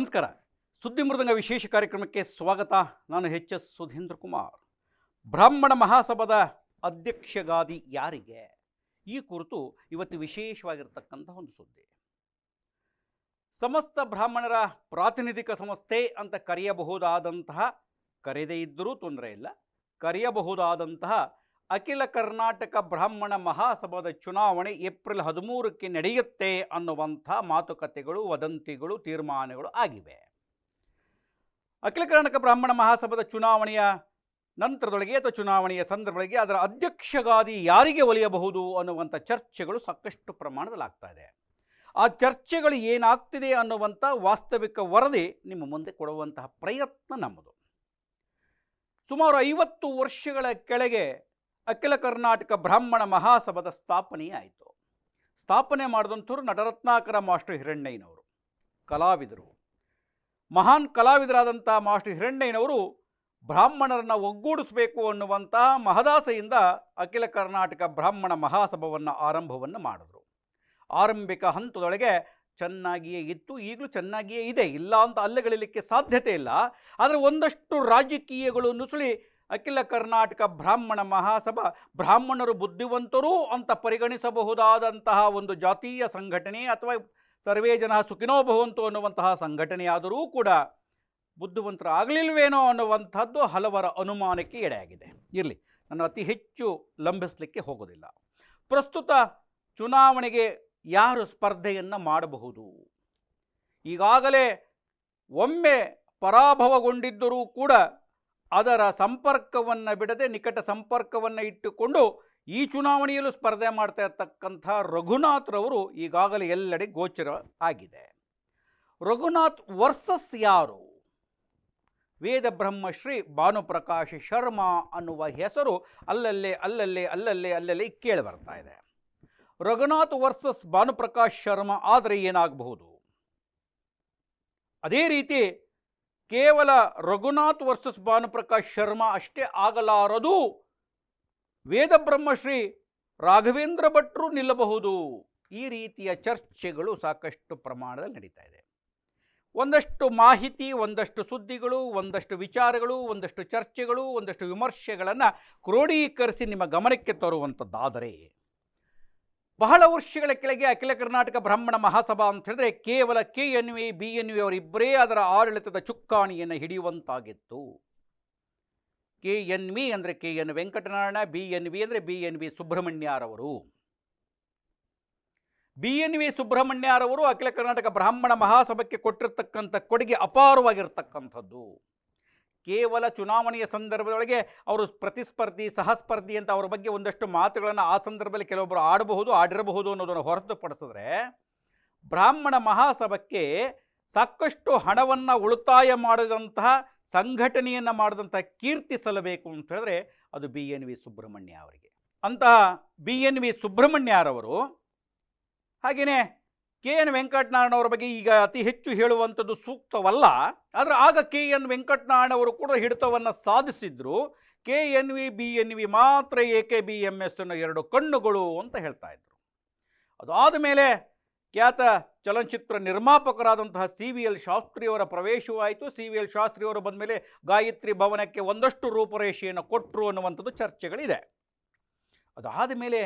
ನಮಸ್ಕಾರ. ಸುದ್ದಿ ಮೃದಂಗ ವಿಶೇಷ ಕಾರ್ಯಕ್ರಮಕ್ಕೆ ಸ್ವಾಗತ. ನಾನು ಎಚ್ ಎಸ್ ಸುಧೀಂದ್ರ ಕುಮಾರ್. ಬ್ರಾಹ್ಮಣ ಮಹಾಸಭಾದ ಅಧ್ಯಕ್ಷಗಾದಿ ಯಾರಿಗೆ? ಈ ಕುರಿತು ಇವತ್ತು ವಿಶೇಷವಾಗಿರ್ತಕ್ಕಂಥ ಒಂದು ಸುದ್ದಿ. ಸಮಸ್ತ ಬ್ರಾಹ್ಮಣರ ಪ್ರಾತಿನಿಧಿಕ ಸಂಸ್ಥೆ ಅಂತ ಕರೆಯಬಹುದಾದಂತಹ, ಕರೆದೇ ಇದ್ದರೂ ತೊಂದರೆ ಇಲ್ಲ, ಕರೆಯಬಹುದಾದಂತಹ ಅಖಿಲ ಕರ್ನಾಟಕ ಬ್ರಾಹ್ಮಣ ಮಹಾಸಭಾದ ಚುನಾವಣೆ ಏಪ್ರಿಲ್ ಹದಿಮೂರಕ್ಕೆ ನಡೆಯುತ್ತೆ ಅನ್ನುವಂಥ ಮಾತುಕತೆಗಳು, ವದಂತಿಗಳು, ತೀರ್ಮಾನಗಳು ಆಗಿವೆ. ಅಖಿಲ ಕರ್ನಾಟಕ ಬ್ರಾಹ್ಮಣ ಮಹಾಸಭಾದ ಚುನಾವಣೆಯ ನಂತರದೊಳಗೆ ಅಥವಾ ಚುನಾವಣೆಯ ಸಂದರ್ಭದೊಳಗೆ ಅದರ ಅಧ್ಯಕ್ಷಗಾದಿ ಯಾರಿಗೆ ಒಲಿಯಬಹುದು ಅನ್ನುವಂಥ ಚರ್ಚೆಗಳು ಸಾಕಷ್ಟು ಪ್ರಮಾಣದಲ್ಲಿ ಆಗ್ತಾ ಇದೆ. ಆ ಚರ್ಚೆಗಳು ಏನಾಗ್ತಿದೆ ಅನ್ನುವಂಥ ವಾಸ್ತವಿಕ ವರದಿ ನಿಮ್ಮ ಮುಂದೆ ಕೊಡುವಂತಹ ಪ್ರಯತ್ನ ನಮ್ಮದು. ಸುಮಾರು ಐವತ್ತು ವರ್ಷಗಳ ಕೆಳಗೆ ಅಖಿಲ ಕರ್ನಾಟಕ ಬ್ರಾಹ್ಮಣ ಮಹಾಸಭದ ಸ್ಥಾಪನೆ ಆಯಿತು ಸ್ಥಾಪನೆ ಮಾಡಿದಂಥವ್ರು ನಟರತ್ನಾಕರ ಮಾಸ್ಟರ್ ಹಿರಣ್ಣಯ್ಯನವರು, ಕಲಾವಿದರು. ಮಹಾನ್ ಕಲಾವಿದರಾದಂಥ ಮಾಸ್ಟರ್ ಹಿರಣ್ಣಯ್ಯನವರು ಬ್ರಾಹ್ಮಣರನ್ನು ಒಗ್ಗೂಡಿಸಬೇಕು ಅನ್ನುವಂತಹ ಮಹದಾಸೆಯಿಂದ ಅಖಿಲ ಕರ್ನಾಟಕ ಬ್ರಾಹ್ಮಣ ಮಹಾಸಭವನ್ನು ಆರಂಭವನ್ನು ಮಾಡಿದ್ರು. ಆರಂಭಿಕ ಹಂತದೊಳಗೆ ಚೆನ್ನಾಗಿಯೇ ಇತ್ತು, ಈಗಲೂ ಚೆನ್ನಾಗಿಯೇ ಇದೆ, ಇಲ್ಲ ಅಂತ ಅಲ್ಲಗಳಿಲಿಕ್ಕೆ ಸಾಧ್ಯತೆ ಇಲ್ಲ. ಆದರೆ ಒಂದಷ್ಟು ರಾಜಕೀಯಗಳು ನುಸುಳಿ ಅಖಿಲ ಕರ್ನಾಟಕ ಬ್ರಾಹ್ಮಣ ಮಹಾಸಭಾ ಬ್ರಾಹ್ಮಣರು ಬುದ್ಧಿವಂತರು ಅಂತ ಪರಿಗಣಿಸಬಹುದಾದಂತಹ ಒಂದು ಜಾತೀಯ ಸಂಘಟನೆ ಅಥವಾ ಸರ್ವೇ ಜನ ಸುಖಿನೋ ಭವಂತು ಅನ್ನುವಂತಹ ಸಂಘಟನೆಯಾದರೂ ಕೂಡ ಬುದ್ಧಿವಂತರಾಗಲಿಲ್ವೇನೋ ಅನ್ನುವಂಥದ್ದು ಹಲವರ ಅನುಮಾನಕ್ಕೆ ಎಡೆಯಾಗಿದೆ. ಇರಲಿ ನಾನು ಅತಿ ಹೆಚ್ಚು ಲಂಬಿಸಲಿಕ್ಕೆ ಹೋಗೋದಿಲ್ಲ. ಪ್ರಸ್ತುತ ಚುನಾವಣೆಗೆ ಯಾರು ಸ್ಪರ್ಧೆಯನ್ನು ಮಾಡಬಹುದು? ಈಗಾಗಲೇ ಒಮ್ಮೆ ಪರಾಭವಗೊಂಡಿದ್ದರೂ ಕೂಡ ಅದರ ಸಂಪರ್ಕವನ್ನು ಬಿಡದೆ ನಿಕಟ ಸಂಪರ್ಕವನ್ನು ಇಟ್ಟುಕೊಂಡು ಈ ಚುನಾವಣೆಯಲ್ಲೂ ಸ್ಪರ್ಧೆ ಮಾಡ್ತಾ ಇರ್ತಕ್ಕಂಥ ರಘುನಾಥ್ರವರು ಈಗಾಗಲೇ ಎಲ್ಲೆಡೆ ಗೋಚರ ಆಗಿದೆ. ರಘುನಾಥ್ ವರ್ಸಸ್ ಯಾರು? ವೇದ ಬ್ರಹ್ಮಶ್ರೀ ಭಾನುಪ್ರಕಾಶ್ ಶರ್ಮಾ ಅನ್ನುವ ಹೆಸರು ಅಲ್ಲಲ್ಲೇ ಅಲ್ಲಲ್ಲೇ ಅಲ್ಲಲ್ಲೇ ಅಲ್ಲಲ್ಲೇ ಕೇಳಿ ಬರ್ತಾ ಇದೆ. ರಘುನಾಥ್ ವರ್ಸಸ್ ಭಾನುಪ್ರಕಾಶ್ ಶರ್ಮಾ ಆದರೆ ಏನಾಗಬಹುದು? ಅದೇ ರೀತಿ ಕೇವಲ ರಘುನಾಥ್ ವರ್ಸಸ್ ಭಾನುಪ್ರಕಾಶ್ ಶರ್ಮಾ ಅಷ್ಟೇ ಆಗಲಾರದು. ವೇದ ಬ್ರಹ್ಮಶ್ರೀ ರಾಘವೇಂದ್ರ ಭಟ್ರು ನಿಲ್ಲಬಹುದು. ಈ ರೀತಿಯ ಚರ್ಚೆಗಳು ಸಾಕಷ್ಟು ಪ್ರಮಾಣದಲ್ಲಿ ನಡೀತಾ ಇದೆ. ಒಂದಷ್ಟು ಮಾಹಿತಿ, ಒಂದಷ್ಟು ಸುದ್ದಿಗಳು, ಒಂದಷ್ಟು ವಿಚಾರಗಳು, ಒಂದಷ್ಟು ಚರ್ಚೆಗಳು, ಒಂದಷ್ಟು ವಿಮರ್ಶೆಗಳನ್ನು ಕ್ರೋಢೀಕರಿಸಿ ನಿಮ್ಮ ಗಮನಕ್ಕೆ ತರುವಂಥದ್ದಾದರೆ ಬಹಳ ವರ್ಷಗಳ ಕೆಳಗೆ ಅಖಿಲ ಕರ್ನಾಟಕ ಬ್ರಾಹ್ಮಣ ಮಹಾಸಭಾ ಅಂತ ಹೇಳಿದ್ರೆ ಕೇವಲ K N V B N V ಅವರಿಬ್ಬರೇ ಅದರ ಆಡಳಿತದ ಚುಕ್ಕಾಣಿಯನ್ನು ಹಿಡಿಯುವಂತಾಗಿತ್ತು. ಕೆ ಎನ್ ವಿ ಅಂದರೆ K N Venkatanarayana B N V ಅಂದರೆ ಬಿ ಎನ್ ವಿ ಸುಬ್ರಹ್ಮಣ್ಯರವರು. ಬಿ ಎನ್ ವಿ ಸುಬ್ರಹ್ಮಣ್ಯರವರು ಅಖಿಲ ಕರ್ನಾಟಕ ಬ್ರಾಹ್ಮಣ ಮಹಾಸಭಕ್ಕೆ ಕೊಟ್ಟಿರತಕ್ಕಂಥ ಕೊಡುಗೆ ಅಪಾರವಾಗಿರ್ತಕ್ಕಂಥದ್ದು. ಕೇವಲ ಚುನಾವಣೆಯ ಸಂದರ್ಭದೊಳಗೆ ಅವರು ಪ್ರತಿಸ್ಪರ್ಧಿ, ಸಹಸ್ಪರ್ಧಿ ಅಂತ ಅವ್ರ ಬಗ್ಗೆ ಒಂದಷ್ಟು ಮಾತುಗಳನ್ನು ಆ ಸಂದರ್ಭದಲ್ಲಿ ಕೆಲವೊಬ್ಬರು ಆಡಬಹುದು, ಆಡಿರಬಹುದು ಅನ್ನೋದನ್ನು ಹೊರತುಪಡಿಸಿದ್ರೆ ಬ್ರಾಹ್ಮಣ ಮಹಾಸಭಕ್ಕೆ ಸಾಕಷ್ಟು ಹಣವನ್ನು ಉಳಿತಾಯ ಮಾಡಿದಂತಹ ಸಂಘಟನೆಯನ್ನು ಮಾಡಿದಂಥ ಕೀರ್ತಿ ಸಲ್ಲಬೇಕು ಅಂತ ಹೇಳಿದ್ರೆ ಅದು ಬಿ. ಎನ್. ವಿ. ಸುಬ್ರಹ್ಮಣ್ಯ ಅವರಿಗೆ. ಅಂತಹ ಬಿ. ಎನ್. ವಿ. ಸುಬ್ರಹ್ಮಣ್ಯರವರು ಹಾಗೆಯೇ ಕೆ ಎನ್ ವೆಂಕಟನಾರಾಯಣ ಅವರ ಬಗ್ಗೆ ಈಗ ಅತಿ ಹೆಚ್ಚು ಹೇಳುವಂಥದ್ದು ಸೂಕ್ತವಲ್ಲ. ಆದರೆ ಆಗ ಕೆ ಎನ್ ವೆಂಕಟನಾರಾಯಣ ಅವರು ಕೂಡ ಹಿಡಿತವನ್ನು ಸಾಧಿಸಿದ್ರು. K N V, B N V ಮಾತ್ರ A K, B M S ಅನ್ನೋ ಎರಡು ಕಣ್ಣುಗಳು ಅಂತ ಹೇಳ್ತಾ ಇದ್ರು. ಅದಾದ ಮೇಲೆ ಖ್ಯಾತ ಚಲನಚಿತ್ರ ನಿರ್ಮಾಪಕರಾದಂತಹ ಸಿ ವಿ ಎಲ್ ಶಾಸ್ತ್ರಿಯವರ ಪ್ರವೇಶವಾಯಿತು. ಸಿ ವಿ ಎಲ್ ಶಾಸ್ತ್ರಿಯವರು ಬಂದ ಮೇಲೆ ಗಾಯತ್ರಿ ಭವನಕ್ಕೆ ಒಂದಷ್ಟು ರೂಪುರೇಷೆಯನ್ನು ಕೊಟ್ಟರು ಅನ್ನುವಂಥದ್ದು ಚರ್ಚೆಗಳಿದೆ. ಅದಾದ ಮೇಲೆ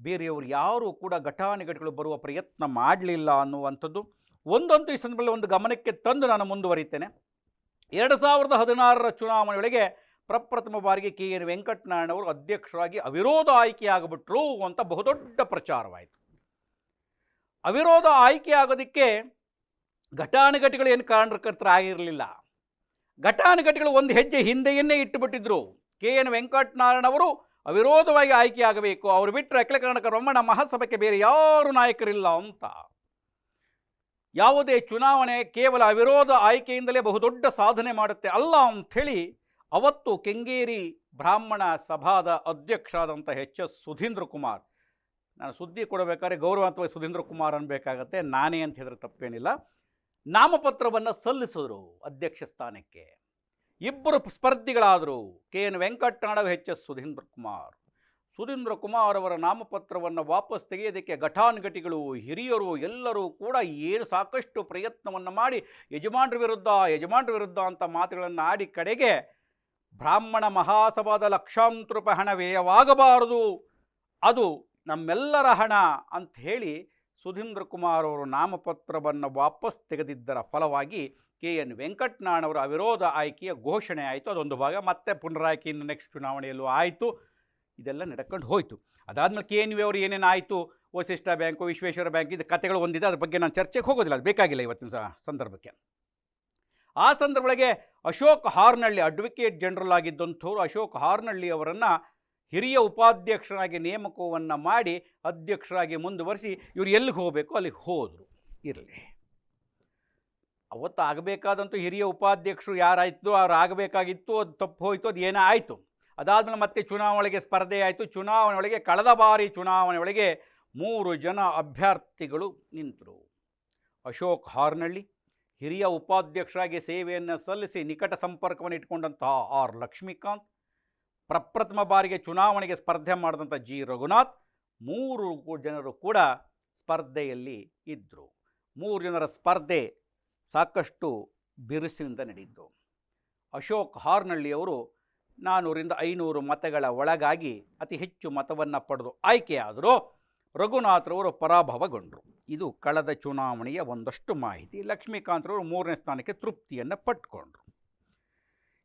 ಬೇರೆಯವರು ಯಾರೂ ಕೂಡ ಘಟಾನುಘಟಿಗಳು ಬರುವ ಪ್ರಯತ್ನ ಮಾಡಲಿಲ್ಲ ಅನ್ನುವಂಥದ್ದು ಒಂದಂತೂ ಈ ಸಂದರ್ಭದಲ್ಲಿ ಒಂದು ಗಮನಕ್ಕೆ ತಂದು ನಾನು ಮುಂದುವರಿತೇನೆ. ಎರಡು ಸಾವಿರದ ಹದಿನಾರರ ಚುನಾವಣೆಯೊಳಗೆ ಪ್ರಪ್ರಥಮ ಬಾರಿಗೆ ಕೆ ಎನ್ ವೆಂಕಟನಾರಾಯಣ ಅವರು ಅಧ್ಯಕ್ಷರಾಗಿ ಅವಿರೋಧ ಆಯ್ಕೆಯಾಗಿಬಿಟ್ರು ಅಂತ ಬಹುದೊಡ್ಡ ಪ್ರಚಾರವಾಯಿತು. ಅವಿರೋಧ ಆಯ್ಕೆಯಾಗೋದಕ್ಕೆ ಘಟಾನುಘಟಿಗಳು ಏನು ಕಾರಣಕರ್ತರಾಗಿರಲಿಲ್ಲ ಘಟಾನುಘಟಿಗಳು ಒಂದು ಹೆಜ್ಜೆ ಹಿಂದೆಯನ್ನೇ ಇಟ್ಟುಬಿಟ್ಟಿದ್ರು. ಕೆ ಎನ್ ವೆಂಕಟನಾರಾಯಣವರು ಅವಿರೋಧವಾಗಿ ಆಯ್ಕೆಯಾಗಬೇಕು. ಅವರು ಬಿಟ್ಟರೆ ಅಖಿಲ ಕರ್ನಾಟಕ ರೊಮ್ಮಣ ಮಹಾಸಭೆಗೆ ಬೇರೆ ಯಾರು ನಾಯಕರಿಲ್ಲ ಅಂತ. ಯಾವುದೇ ಚುನಾವಣೆ ಕೇವಲ ಅವಿರೋಧ ಆಯ್ಕೆಯಿಂದಲೇ ಬಹುದೊಡ್ಡ ಸಾಧನೆ ಮಾಡುತ್ತೆ ಅಲ್ಲ ಅಂಥೇಳಿ ಅವತ್ತು ಕೆಂಗೇರಿ ಬ್ರಾಹ್ಮಣ ಸಭಾದ ಅಧ್ಯಕ್ಷರಾದಂಥ ಎಚ್ ಎಸ್ ಸುಧೀಂದ್ರ ಕುಮಾರ್, ನಾನು ಸುದ್ದಿ ಕೊಡಬೇಕಾದ್ರೆ ಗೌರವಂತವಾಗಿ ಸುಧೀಂದ್ರ ಕುಮಾರ್ ಅನ್ಬೇಕಾಗತ್ತೆ, ನಾನೇ ಅಂತ ಹೇಳಿದ್ರೆ ತಪ್ಪೇನಿಲ್ಲ. ನಾಮಪತ್ರವನ್ನು ಸಲ್ಲಿಸಿದ್ರು ಅಧ್ಯಕ್ಷ ಸ್ಥಾನಕ್ಕೆ. ಇಬ್ಬರು ಸ್ಪರ್ಧಿಗಳಾದರು. K. N. Venkatanadav, H. S. Sudhindra Kumar. Sudhindra Kumar ಅವರ ನಾಮಪತ್ರವನ್ನು ವಾಪಸ್ ತೆಗೆಯೋದಕ್ಕೆ ಘಟಾನುಘಟಿಗಳು ಹಿರಿಯರು ಎಲ್ಲರೂ ಕೂಡ ಏನು ಸಾಕಷ್ಟು ಪ್ರಯತ್ನವನ್ನು ಮಾಡಿ, ಯಜಮಾನ್ರ ವಿರುದ್ಧ ಯಜಮಾನ್ರ ವಿರುದ್ಧ ಅಂತ ಮಾತುಗಳನ್ನು ಆಡಿ ಕಡೆಗೆ ಬ್ರಾಹ್ಮಣ ಮಹಾಸಭಾದ ಲಕ್ಷಾಂತರ ರೂಪಾಯಿ ಹಣ ವ್ಯಯವಾಗಬಾರದು. ಅದು ನಮ್ಮೆಲ್ಲರ ಹಣ ಅಂತ ಹೇಳಿ ಸುಧೀಂದ್ರ ಕುಮಾರ್ ಅವರು ನಾಮಪತ್ರವನ್ನು ವಾಪಸ್ ತೆಗೆದಿದ್ದರ ಫಲವಾಗಿ ಕೆ ಎನ್ ವೆಂಕಟನಾಣವರ ಅವಿರೋಧ ಆಯ್ಕೆಯ ಘೋಷಣೆ ಆಯಿತು. ಅದೊಂದು ಭಾಗ ಮತ್ತೆ ಪುನರಾಯ್ಕೆಯಿಂದ ನೆಕ್ಸ್ಟ್ ಚುನಾವಣೆಯಲ್ಲೂ ಆಯಿತು. ಇದೆಲ್ಲ ನಡ್ಕೊಂಡು ಹೋಯಿತು. ಅದಾದ್ಮೇಲೆ ಕೆ ಎನ್ ವಿ ಅವರು ಏನೇನು ಆಯಿತು? ವಸಿಷ್ಠ ಬ್ಯಾಂಕು, ವಿಶ್ವೇಶ್ವರ ಬ್ಯಾಂಕ್ ಇದು ಕತೆಗಳು ಒಂದಿದೆ. ಅದ್ರ ಬಗ್ಗೆ ನಾನು ಚರ್ಚೆಗೆ ಹೋಗೋದಿಲ್ಲ. ಅದು ಬೇಕಾಗಿಲ್ಲ ಇವತ್ತಿನ ಸಂದರ್ಭಕ್ಕೆ. ಆ ಸಂದರ್ಭದೊಳಗೆ ಅಶೋಕ್ ಹಾರ್ನಳ್ಳಿ ಅಡ್ವೊಕೇಟ್ ಜನರಲ್ ಆಗಿದ್ದಂಥವ್ರು ಅಶೋಕ್ ಹಾರ್ನಳ್ಳಿ ಅವರನ್ನು ಹಿರಿಯ ಉಪಾಧ್ಯಕ್ಷರಾಗಿ ನೇಮಕವನ್ನು ಮಾಡಿ ಅಧ್ಯಕ್ಷರಾಗಿ ಮುಂದುವರಿಸಿ ಇವರು ಎಲ್ಲಿಗೆ ಹೋಗಬೇಕು? ಅಲ್ಲಿಗೆ ಹೋದರು. ಇರಲಿ. ಅವತ್ತು ಆಗಬೇಕಾದಂತೂ ಹಿರಿಯ ಉಪಾಧ್ಯಕ್ಷರು ಯಾರಾಯಿತು ಅವ್ರು ಆಗಬೇಕಾಗಿತ್ತು, ಅದು ತಪ್ಪು ಹೋಯಿತು, ಅದು ಏನೋ ಆಯಿತು. ಅದಾದಮೇಲೆ ಮತ್ತೆ ಚುನಾವಣೆಗೆ ಸ್ಪರ್ಧೆ ಆಯಿತು. ಚುನಾವಣೆ ಒಳಗೆ ಕಳೆದ ಬಾರಿ ಚುನಾವಣೆ ಒಳಗೆ ಮೂರು ಜನ ಅಭ್ಯರ್ಥಿಗಳು ನಿಂತರು. ಅಶೋಕ್ ಹಾರ್ನಳ್ಳಿ, ಹಿರಿಯ ಉಪಾಧ್ಯಕ್ಷರಾಗಿ ಸೇವೆಯನ್ನು ಸಲ್ಲಿಸಿ ನಿಕಟ ಸಂಪರ್ಕವನ್ನು ಇಟ್ಕೊಂಡಂತಹ ಆರ್ ಲಕ್ಷ್ಮೀಕಾಂತ್ ಪ್ರಪ್ರಥಮ ಬಾರಿಗೆ ಚುನಾವಣೆಗೆ ಸ್ಪರ್ಧೆ ಮಾಡಿದಂಥ ಜಿ. ರಘುನಾಥ್, ಮೂರು ಜನರು ಕೂಡ ಸ್ಪರ್ಧೆಯಲ್ಲಿ ಇದ್ದರು ಮೂರು ಜನರ ಸ್ಪರ್ಧೆ ಸಾಕಷ್ಟು ಬಿರುಸಿನಿಂದ ನಡೆಯಿತು. ಅಶೋಕ್ ಹಾರ್ನಳ್ಳಿಯವರು ನಾನ್ನೂರಿಂದ ಐನೂರು ಮತಗಳ ಒಳಗಾಗಿ ಅತಿ ಹೆಚ್ಚು ಮತವನ್ನು ಪಡೆದು ಆಯ್ಕೆಯಾದರೂ. ರಘುನಾಥ್ರವರು ಪರಾಭವಗೊಂಡರು. ಇದು ಕಳೆದ ಚುನಾವಣೆಯ ಒಂದಷ್ಟು ಮಾಹಿತಿ. ಲಕ್ಷ್ಮೀಕಾಂತ್ರವರು ಮೂರನೇ ಸ್ಥಾನಕ್ಕೆ ತೃಪ್ತಿಯನ್ನು ಪಟ್ಕೊಂಡ್ರು.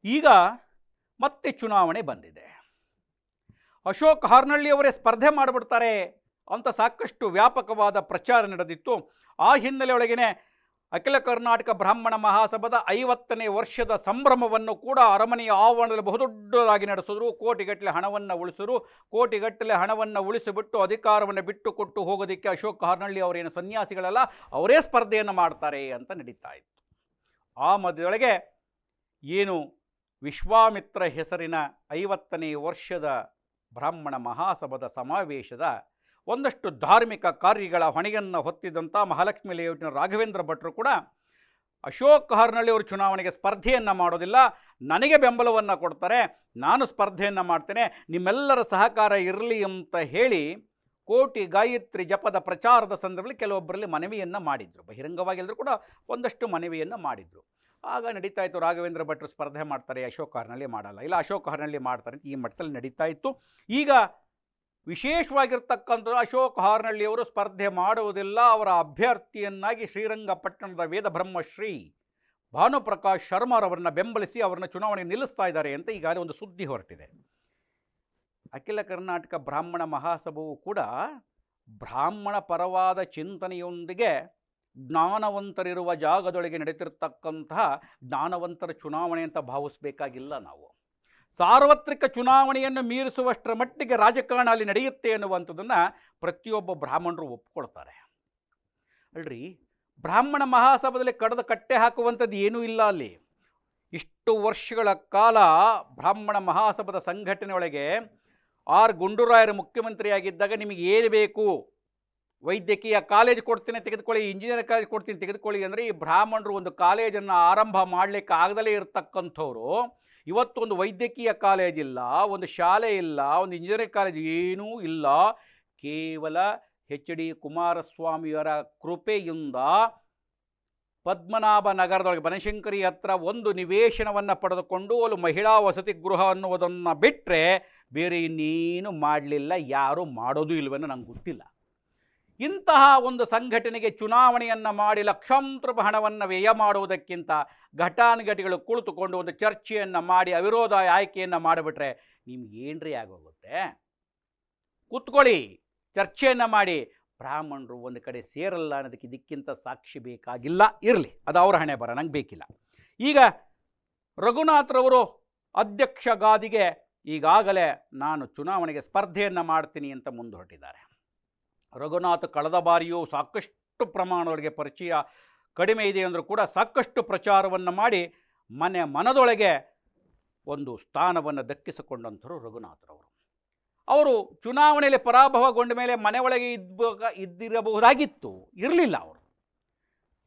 ಈಗ ಮತ್ತೆ ಚುನಾವಣೆ ಬಂದಿದೆ. ಅಶೋಕ್ ಹಾರ್ನಳ್ಳಿಯವರೇ ಸ್ಪರ್ಧೆ ಮಾಡಿಬಿಡ್ತಾರೆ ಅಂತ ಸಾಕಷ್ಟು ವ್ಯಾಪಕವಾದ ಪ್ರಚಾರ ನಡೆದಿತ್ತು. ಆ ಹಿನ್ನೆಲೆಯೊಳಗೇನೆ ಅಖಿಲ ಕರ್ನಾಟಕ ಬ್ರಾಹ್ಮಣ ಮಹಾಸಭಾದ ಐವತ್ತನೇ ವರ್ಷದ ಸಂಭ್ರಮವನ್ನು ಕೂಡ ಅರಮನೆಯ ಆವರಣದಲ್ಲಿ ಬಹುದೊಡ್ಡದಾಗಿ ನಡೆಸಿದ್ರು. ಕೋಟಿಗಟ್ಟಲೆ ಹಣವನ್ನು ಉಳಿಸಿದ್ರು. ಕೋಟಿಗಟ್ಟಲೆ ಹಣವನ್ನು ಉಳಿಸಿಬಿಟ್ಟು ಅಧಿಕಾರವನ್ನು ಬಿಟ್ಟು ಕೊಟ್ಟು ಹೋಗೋದಕ್ಕೆ ಅಶೋಕ್ ಹಾರ್ನಳ್ಳಿ ಅವರೇನು ಸನ್ಯಾಸಿಗಳಲ್ಲ, ಅವರೇ ಸ್ಪರ್ಧೆಯನ್ನು ಮಾಡ್ತಾರೆ ಅಂತ ನಡೀತಾ ಇತ್ತು. ಆ ಮಧ್ಯದೊಳಗೆ ಏನು ವಿಶ್ವಾಮಿತ್ರ ಹೆಸರಿನ ಐವತ್ತನೇ ವರ್ಷದ ಬ್ರಾಹ್ಮಣ ಮಹಾಸಭದ ಸಮಾವೇಶದ ಒಂದಷ್ಟು ಧಾರ್ಮಿಕ ಕಾರ್ಯಗಳ ಹೊಣೆಯನ್ನು ಹೊತ್ತಿದ್ದಂಥ ಮಹಾಲಕ್ಷ್ಮಿ ಲೇಔಟಿನ ರಾಘವೇಂದ್ರ ಭಟ್ರು ಕೂಡ ಅಶೋಕ್ ಹರ್ನಳ್ಳಿ ಅವರು ಚುನಾವಣೆಗೆ ಸ್ಪರ್ಧೆಯನ್ನು ಮಾಡೋದಿಲ್ಲ. ನನಗೆ ಬೆಂಬಲವನ್ನು ಕೊಡ್ತಾರೆ. ನಾನು ಸ್ಪರ್ಧೆಯನ್ನು ಮಾಡ್ತೇನೆ. ನಿಮ್ಮೆಲ್ಲರ ಸಹಕಾರ ಇರಲಿ ಅಂತ ಹೇಳಿ ಕೋಟಿ ಗಾಯತ್ರಿ ಜಪದ ಪ್ರಚಾರದ ಸಂದರ್ಭದಲ್ಲಿ ಕೆಲವೊಬ್ಬರಲ್ಲಿ ಮನವಿಯನ್ನು ಮಾಡಿದರು. ಬಹಿರಂಗವಾಗಿ ಕೂಡ ಒಂದಷ್ಟು ಮನವಿಯನ್ನು ಮಾಡಿದರು. ಆಗ ನಡೀತಾ ಇತ್ತು. ರಾಘವೇಂದ್ರ ಭಟ್ರು ಸ್ಪರ್ಧೆ ಮಾಡ್ತಾರೆ, ಅಶೋಕ್ ಹಾರ್ನಳ್ಳಿ ಮಾಡಲ್ಲ. ಇಲ್ಲ, ಅಶೋಕ್ ಹಾರ್ನಳ್ಳಿ ಮಾಡ್ತಾರೆ ಈ ಮಟ್ಟದಲ್ಲಿ ನಡೀತಾ ಇತ್ತು. ಈಗ ವಿಶೇಷವಾಗಿರ್ತಕ್ಕಂಥ ಅಶೋಕ್ ಹಾರ್ನಳ್ಳಿಯವರು ಸ್ಪರ್ಧೆ ಮಾಡುವುದಿಲ್ಲ. ಅವರ ಅಭ್ಯರ್ಥಿಯನ್ನಾಗಿ ಶ್ರೀರಂಗಪಟ್ಟಣದ ವೇದಬ್ರಹ್ಮಶ್ರೀ ಭಾನುಪ್ರಕಾಶ್ ಶರ್ಮಾರವರನ್ನ ಬೆಂಬಲಿಸಿ ಅವರನ್ನ ಚುನಾವಣೆ ನಿಲ್ಲಿಸ್ತಾ ಇದ್ದಾರೆ ಅಂತ ಈಗಾಗಲೇ ಒಂದು ಸುದ್ದಿ ಹೊರಟಿದೆ. ಅಖಿಲ ಕರ್ನಾಟಕ ಬ್ರಾಹ್ಮಣ ಮಹಾಸಭವು ಕೂಡ ಬ್ರಾಹ್ಮಣ ಪರವಾದ ಚಿಂತನೆಯೊಂದಿಗೆ ಜ್ಞಾನವಂತರಿರುವ ಜಾಗದೊಳಗೆ ನಡೆತಿರ್ತಕ್ಕಂತಹ ಜ್ಞಾನವಂತರ ಚುನಾವಣೆ ಅಂತ ಭಾವಿಸಬೇಕಾಗಿಲ್ಲ ನಾವು. ಸಾರ್ವತ್ರಿಕ ಚುನಾವಣೆಯನ್ನು ಮೀರಿಸುವಷ್ಟರ ಮಟ್ಟಿಗೆ ರಾಜಕಾರಣ ಅಲ್ಲಿ ನಡೆಯುತ್ತೆ ಅನ್ನುವಂಥದ್ದನ್ನು ಪ್ರತಿಯೊಬ್ಬ ಬ್ರಾಹ್ಮಣರು ಒಪ್ಕೊಳ್ತಾರೆ. ಅಲ್ರಿ? ಬ್ರಾಹ್ಮಣ ಮಹಾಸಭದಲ್ಲಿ ಕಡದ ಕಟ್ಟೆ ಹಾಕುವಂಥದ್ದು ಏನೂ ಇಲ್ಲ ಅಲ್ಲಿ. ಇಷ್ಟು ವರ್ಷಗಳ ಕಾಲ ಬ್ರಾಹ್ಮಣ ಮಹಾಸಭದ ಸಂಘಟನೆ ಒಳಗೆ ಆರ್ ಗುಂಡೂರಾಯರು ಮುಖ್ಯಮಂತ್ರಿಯಾಗಿದ್ದಾಗ ನಿಮಗೆ ಏನು ಬೇಕು? ವೈದ್ಯಕೀಯ ಕಾಲೇಜ್ ಕೊಡ್ತೀನಿ ತೆಗೆದುಕೊಳ್ಳಿ ಇಂಜಿನಿಯರಿಂಗ್ ಕಾಲೇಜ್ ಕೊಡ್ತೀನಿ ತೆಗೆದುಕೊಳ್ಳಿ ಅಂದರೆ ಈ ಬ್ರಾಹ್ಮಣರು ಒಂದು ಕಾಲೇಜನ್ನು ಆರಂಭ ಮಾಡಲಿಕ್ಕೆ ಆಗದಲೇ ಇರತಕ್ಕಂಥವ್ರು. ಇವತ್ತು ಒಂದು ವೈದ್ಯಕೀಯ ಕಾಲೇಜ್ ಇಲ್ಲ, ಒಂದು ಶಾಲೆ ಇಲ್ಲ, ಒಂದು ಇಂಜಿನಿಯರಿಂಗ್ ಕಾಲೇಜ್ ಏನೂ ಇಲ್ಲ. ಕೇವಲ ಹೆಚ್ ಡಿ ಕುಮಾರಸ್ವಾಮಿಯವರ ಕೃಪೆಯಿಂದ ಪದ್ಮನಾಭ ನಗರದೊಳಗೆ ಬನಶಂಕರಿ ಹತ್ರ ಒಂದು ನಿವೇಶನವನ್ನು ಪಡೆದುಕೊಂಡು ಅಲ್ಲಿ ಮಹಿಳಾ ವಸತಿ ಗೃಹ ಅನ್ನುವುದನ್ನು ಬಿಟ್ಟರೆ ಬೇರೆ ಇನ್ನೇನು ಮಾಡಲಿಲ್ಲ, ಯಾರೂ ಮಾಡೋದು ಇಲ್ವೇನೋ ನಂಗೆ ಗೊತ್ತಿಲ್ಲ. ಇಂತಹ ಒಂದು ಸಂಘಟನೆಗೆ ಚುನಾವಣೆಯನ್ನು ಮಾಡಿ ಲಕ್ಷಾಂತರ ಹಣವನ್ನು ವ್ಯಯ ಮಾಡುವುದಕ್ಕಿಂತ ಘಟಾನುಘಟಿಗಳು ಕುಳಿತುಕೊಂಡು ಒಂದು ಚರ್ಚೆಯನ್ನು ಮಾಡಿ ಅವಿರೋಧ ಆಯ್ಕೆಯನ್ನು ಮಾಡಿಬಿಟ್ರೆ ನಿಮ್ಗೆ ಏನ್ರಿ ಆಗೋಗುತ್ತೆ? ಕೂತ್ಕೊಳ್ಳಿ, ಚರ್ಚೆಯನ್ನು ಮಾಡಿ. ಬ್ರಾಹ್ಮಣರು ಒಂದು ಕಡೆ ಸೇರಲ್ಲ ಅನ್ನೋದಕ್ಕೆ ಇದಕ್ಕಿಂತ ಸಾಕ್ಷಿ ಬೇಕಾಗಿಲ್ಲ. ಇರಲಿ, ಅದು ಅವರ ಹಣೆ ಬರ, ನಂಗೆ ಬೇಕಿಲ್ಲ. ಈಗ ರಘುನಾಥ್ರವರು ಅಧ್ಯಕ್ಷ ಗಾದಿಗೆ ಈಗಾಗಲೇ ನಾನು ಚುನಾವಣೆಗೆ ಸ್ಪರ್ಧೆಯನ್ನು ಮಾಡ್ತೀನಿ ಅಂತ ಮುಂದೆ ಹೊರಟಿದ್ದಾರೆ. ರಘುನಾಥ್ ಕಳೆದ ಬಾರಿಯೂ ಸಾಕಷ್ಟು ಪ್ರಮಾಣದೊಳಗೆ ಪರಿಚಯ ಕಡಿಮೆ ಇದೆ ಅಂದರೂ ಕೂಡ ಸಾಕಷ್ಟು ಪ್ರಚಾರವನ್ನು ಮಾಡಿ ಮನೆ ಮನದೊಳಗೆ ಒಂದು ಸ್ಥಾನವನ್ನು ದಕ್ಕಿಸಿಕೊಂಡಂಥರು ರಘುನಾಥರವರು. ಅವರು ಚುನಾವಣೆಯಲ್ಲಿ ಪರಾಭವಗೊಂಡ ಮೇಲೆ ಮನೆಯೊಳಗೆ ಇದ್ದಾಗ ಇದ್ದಿರಬಹುದಾಗಿತ್ತು, ಇರಲಿಲ್ಲ ಅವರು.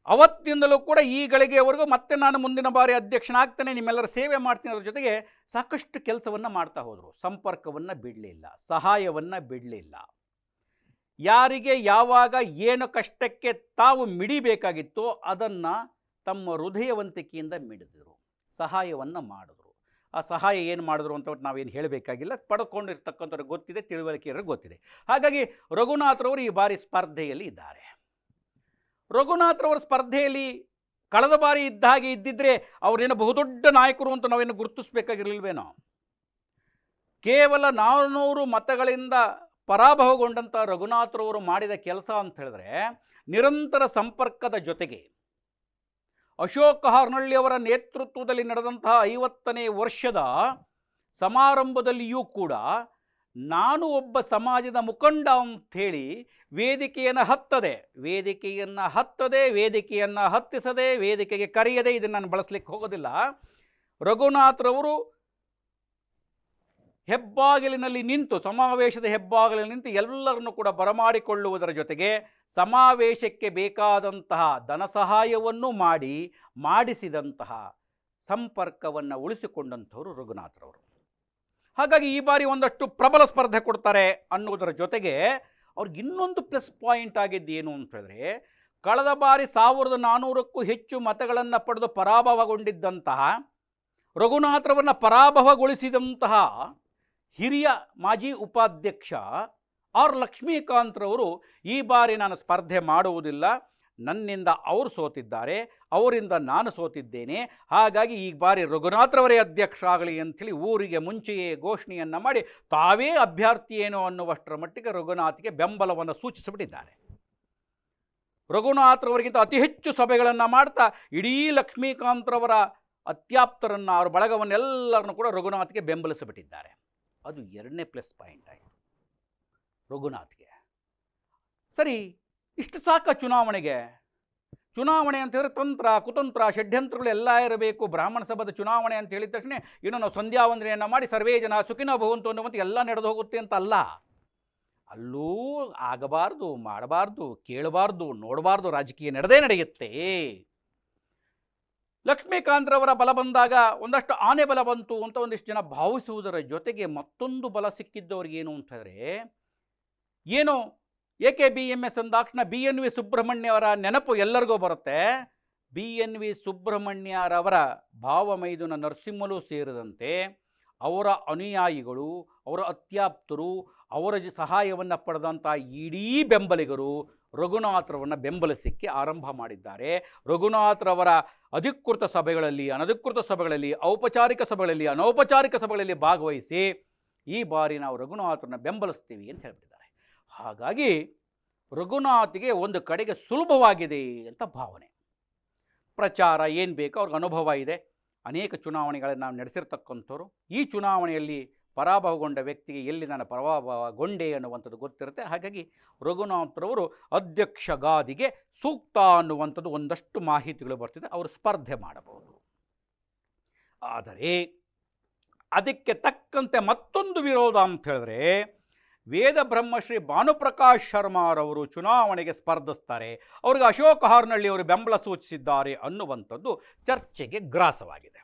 ಅವತ್ತಿಂದಲೂ ಕೂಡ ಈ ಗಳಿಗೆವರೆಗೂ ಮತ್ತೆ ನಾನು ಮುಂದಿನ ಬಾರಿ ಅಧ್ಯಕ್ಷನಾಗ್ತೇನೆ, ನಿಮ್ಮೆಲ್ಲರ ಸೇವೆ ಮಾಡ್ತೀನಿ ಅದ್ರ ಜೊತೆಗೆ ಸಾಕಷ್ಟು ಕೆಲಸವನ್ನು ಮಾಡ್ತಾ ಹೋದರು. ಸಂಪರ್ಕವನ್ನು ಬಿಡಲಿಲ್ಲ, ಸಹಾಯವನ್ನು ಬಿಡಲಿಲ್ಲ. ಯಾರಿಗೆ ಯಾವಾಗ ಏನು ಕಷ್ಟಕ್ಕೆ ತಾವು ಮಿಡಿಬೇಕಾಗಿತ್ತೋ ಅದನ್ನು ತಮ್ಮ ಹೃದಯವಂತಿಕೆಯಿಂದ ಮಿಡಿದರು, ಸಹಾಯವನ್ನು ಮಾಡಿದ್ರು. ಆ ಸಹಾಯ ಏನು ಮಾಡಿದ್ರು ಅಂತ ನಾವೇನು ಹೇಳಬೇಕಾಗಿಲ್ಲ, ಪಡ್ಕೊಂಡಿರ್ತಕ್ಕಂಥವ್ರಿಗೆ ಗೊತ್ತಿದೆ ತಿಳುವಳಿಕೆ ಇರೋರಿಗೆ ಗೊತ್ತಿದೆ. ಹಾಗಾಗಿ ರಘುನಾಥ್ರವರು ಈ ಬಾರಿ ಸ್ಪರ್ಧೆಯಲ್ಲಿ ಇದ್ದಾರೆ. ರಘುನಾಥ್ರವರ ಸ್ಪರ್ಧೆಯಲ್ಲಿ ಕಳೆದ ಬಾರಿ ಇದ್ದ ಹಾಗೆ ಇದ್ದಿದ್ರೆ ಅವ್ರೇನು ಬಹುದೊಡ್ಡ ನಾಯಕರು ಅಂತ ನಾವೇನು ಗುರುತಿಸ್ಬೇಕಾಗಿರಲಿಲ್ವೇನೋ? ಕೇವಲ ನಾನ್ನೂರು ಮತಗಳಿಂದ ಪರಾಭವಗೊಂಡಂಥ ರಘುನಾಥ್ರವರು ಮಾಡಿದ ಕೆಲಸ ಅಂತ ಹೇಳಿದ್ರೆ ನಿರಂತರ ಸಂಪರ್ಕದ ಜೊತೆಗೆ ಅಶೋಕ್ ಹಾರ್ನಳ್ಳಿಯವರ ನೇತೃತ್ವದಲ್ಲಿ ನಡೆದಂತಹ ಐವತ್ತನೇ ವರ್ಷದ ಸಮಾರಂಭದಲ್ಲಿಯೂ ಕೂಡ ನಾನು ಒಬ್ಬ ಸಮಾಜದ ಮುಖಂಡ ಅಂಥೇಳಿ ವೇದಿಕೆಯನ್ನು ಹತ್ತದೆ. ವೇದಿಕೆಯನ್ನು ಹತ್ತದೆ, ವೇದಿಕೆಯನ್ನು ಹತ್ತಿಸದೆ, ವೇದಿಕೆಗೆ ಕರೆಯದೆ ಇದನ್ನು ನಾನು ಬಳಸಲಿಕ್ಕೆ ಹೋಗೋದಿಲ್ಲ. ರಘುನಾಥ್ರವರು ಹೆಬ್ಬಾಗಿಲಿನಲ್ಲಿ ನಿಂತು, ಸಮಾವೇಶದ ಹೆಬ್ಬಾಗಿಲಿನಲ್ಲಿ ನಿಂತು ಎಲ್ಲರನ್ನು ಕೂಡ ಬರಮಾಡಿಕೊಳ್ಳುವುದರ ಜೊತೆಗೆ ಸಮಾವೇಶಕ್ಕೆ ಬೇಕಾದಂತಹ ಧನ ಸಹಾಯವನ್ನು ಮಾಡಿ, ಮಾಡಿಸಿದಂತಹ ಸಂಪರ್ಕವನ್ನು ಉಳಿಸಿಕೊಂಡಂಥವರು ರಘುನಾಥ್ರವರು. ಹಾಗಾಗಿ ಈ ಬಾರಿ ಒಂದಷ್ಟು ಪ್ರಬಲ ಸ್ಪರ್ಧೆ ಕೊಡ್ತಾರೆ ಅನ್ನುವುದರ ಜೊತೆಗೆ ಅವ್ರಿಗೆ ಇನ್ನೊಂದು ಪ್ಲಸ್ ಪಾಯಿಂಟ್ ಆಗಿದ್ದು ಏನು ಅಂತ ಹೇಳಿದ್ರೆ, ಕಳೆದ ಬಾರಿ ಸಾವಿರದ ನಾನ್ನೂರಕ್ಕೂ ಹೆಚ್ಚು ಮತಗಳನ್ನು ಪಡೆದು ಪರಾಭವಗೊಂಡಿದ್ದಂತಹ, ರಘುನಾಥ್ರವನ್ನು ಪರಾಭವಗೊಳಿಸಿದಂತಹ ಹಿರಿಯ ಮಾಜಿ ಉಪಾಧ್ಯಕ್ಷ ಆರ್ ಲಕ್ಷ್ಮೀಕಾಂತ್ರವರು ಈ ಬಾರಿ ನಾನು ಸ್ಪರ್ಧೆ ಮಾಡುವುದಿಲ್ಲ. ನನ್ನಿಂದ ಅವರು ಸೋತಿದ್ದಾರೆ, ಅವರಿಂದ ನಾನು ಸೋತಿದ್ದೇನೆ. ಹಾಗಾಗಿ ಈ ಬಾರಿ ರಘುನಾಥ್ರವರೇ ಅಧ್ಯಕ್ಷ ಆಗಲಿ ಅಂಥೇಳಿ ಊರಿಗೆ ಮುಂಚೆಯೇ ಘೋಷಣೆಯನ್ನು ಮಾಡಿ ತಾವೇ ಅಭ್ಯರ್ಥಿ ಏನೋ ಅನ್ನುವಷ್ಟರ ಮಟ್ಟಿಗೆ ರಘುನಾಥ್ಗೆ ಬೆಂಬಲವನ್ನು ಸೂಚಿಸಿಬಿಟ್ಟಿದ್ದಾರೆ. ರಘುನಾಥ್ರವರಿಗಿಂತ ಅತಿ ಹೆಚ್ಚು ಸಭೆಗಳನ್ನು ಮಾಡ್ತಾ ಇಡೀ ಲಕ್ಷ್ಮೀಕಾಂತ್ರವರ ಅತ್ಯಾಪ್ತರನ್ನು, ಅವರ ಬಳಗವನ್ನೆಲ್ಲರನ್ನು ಕೂಡ ರಘುನಾಥ್ಗೆ ಬೆಂಬಲಿಸಿಬಿಟ್ಟಿದ್ದಾರೆ. ಅದು ಎರಡನೇ ಪ್ಲಸ್ ಪಾಯಿಂಟ್ ಆಯಿತು. ರಘುನಾಥ್ಗೆ. ಸರಿ, ಇಷ್ಟು ಸಾಕ ಚುನಾವಣೆಗೆ? ಚುನಾವಣೆ ಅಂತ ಹೇಳಿದ್ರೆ ತಂತ್ರ, ಕುತಂತ್ರ, ಷಡ್ಯಂತ್ರಗಳು ಎಲ್ಲ ಇರಬೇಕು. ಬ್ರಾಹ್ಮಣ ಸಭಾದ ಚುನಾವಣೆ ಅಂತ ಹೇಳಿದ ತಕ್ಷಣ ಇನ್ನು ನಾವು ಸಂಧ್ಯಾ ವಂದನೆಯನ್ನು ಮಾಡಿ ಸರ್ವೇ ಜನ ಸುಖಿನ ಭವಂತು ಅನ್ನುವಂಥ ಎಲ್ಲ ನಡೆದು ಹೋಗುತ್ತೆ ಅಂತ ಅಲ್ಲ. ಅಲ್ಲೂ ಆಗಬಾರ್ದು, ಮಾಡಬಾರ್ದು, ಕೇಳಬಾರ್ದು, ನೋಡಬಾರ್ದು, ರಾಜಕೀಯ ನಡೆದೇ ನಡೆಯುತ್ತೆ. ಲಕ್ಷ್ಮೀಕಾಂತ್ರವರ ಬಲ ಬಂದಾಗ ಒಂದಷ್ಟು ಆನೆ ಬಲ ಬಂತು ಅಂತ ಒಂದಿಷ್ಟು ಜನ ಭಾವಿಸುವುದರ ಜೊತೆಗೆ ಮತ್ತೊಂದು ಬಲ ಸಿಕ್ಕಿದ್ದವ್ರಿಗೆ ಏನು ಅಂತ ಹೇಳಿದ್ರೆ, ಏನು A K B M S ಅಂದಾಕ್ಷಣ B N V ಸುಬ್ರಹ್ಮಣ್ಯವರ ನೆನಪು ಎಲ್ಲರಿಗೂ ಬರುತ್ತೆ. ಬಿ ಎನ್ ವಿ ಸುಬ್ರಹ್ಮಣ್ಯರವರ ಭಾವಮೈದುನ ನರಸಿಂಹಲು ಸೇರಿದಂತೆ ಅವರ ಅನುಯಾಯಿಗಳು, ಅವರ ಅತ್ಯಾಪ್ತರು, ಅವರ ಸಹಾಯವನ್ನು ಪಡೆದಂಥ ಇಡೀ ಬೆಂಬಲಿಗರು ರಘುನಾಥ್ರವನ್ನು ಬೆಂಬಲಿಸಲಿಕ್ಕೆ ಆರಂಭ ಮಾಡಿದ್ದಾರೆ. ರಘುನಾಥ್ರವರ ಅಧಿಕೃತ ಸಭೆಗಳಲ್ಲಿ, ಅನಧಿಕೃತ ಸಭೆಗಳಲ್ಲಿ, ಔಪಚಾರಿಕ ಸಭೆಗಳಲ್ಲಿ, ಅನೌಪಚಾರಿಕ ಸಭೆಗಳಲ್ಲಿ ಭಾಗವಹಿಸಿ ಈ ಬಾರಿ ನಾವು ರಘುನಾಥ್ರನ್ನ ಬೆಂಬಲಿಸ್ತೀವಿ ಅಂತ ಹೇಳ್ಬಿಟ್ಟಿದ್ದಾರೆ. ಹಾಗಾಗಿ ರಘುನಾಥ್ಗೆ ಒಂದು ಕಡೆಗೆ ಸುಲಭವಾಗಿದೆ ಅಂತ ಭಾವನೆ. ಪ್ರಚಾರ ಏನು ಬೇಕೋ ಅವ್ರಿಗೆ ಅನುಭವ ಇದೆ. ಅನೇಕ ಚುನಾವಣೆಗಳನ್ನು ನಾವು ನಡೆಸಿರ್ತಕ್ಕಂಥವ್ರು. ಈ ಚುನಾವಣೆಯಲ್ಲಿ ಪರಾಭವಗೊಂಡ ವ್ಯಕ್ತಿಗೆ ಎಲ್ಲಿ ನಾನು ಪರಾಭವಗೊಂಡೆ ಅನ್ನುವಂಥದ್ದು ಗೊತ್ತಿರುತ್ತೆ. ಹಾಗಾಗಿ ರಘುನಾಥ್ರವರು ಅಧ್ಯಕ್ಷ ಗಾದಿಗೆ ಸೂಕ್ತ ಅನ್ನುವಂಥದ್ದು ಒಂದಷ್ಟು ಮಾಹಿತಿಗಳು ಬರ್ತಿದೆ. ಅವರು ಸ್ಪರ್ಧೆ ಮಾಡಬಹುದು. ಆದರೆ ಅದಕ್ಕೆ ತಕ್ಕಂತೆ ಮತ್ತೊಂದು ವಿರೋಧ ಅಂತ ಹೇಳಿದ್ರೆ ವೇದ ಬ್ರಹ್ಮಶ್ರೀ ಭಾನುಪ್ರಕಾಶ್ ಶರ್ಮಾರವರು ಚುನಾವಣೆಗೆ ಸ್ಪರ್ಧಿಸ್ತಾರೆ. ಅವ್ರಿಗೆ ಅಶೋಕ ಹಾರ್ನಳ್ಳಿ ಅವರು ಬೆಂಬಲ ಸೂಚಿಸಿದ್ದಾರೆ ಅನ್ನುವಂಥದ್ದು ಚರ್ಚೆಗೆ ಗ್ರಾಸವಾಗಿದೆ.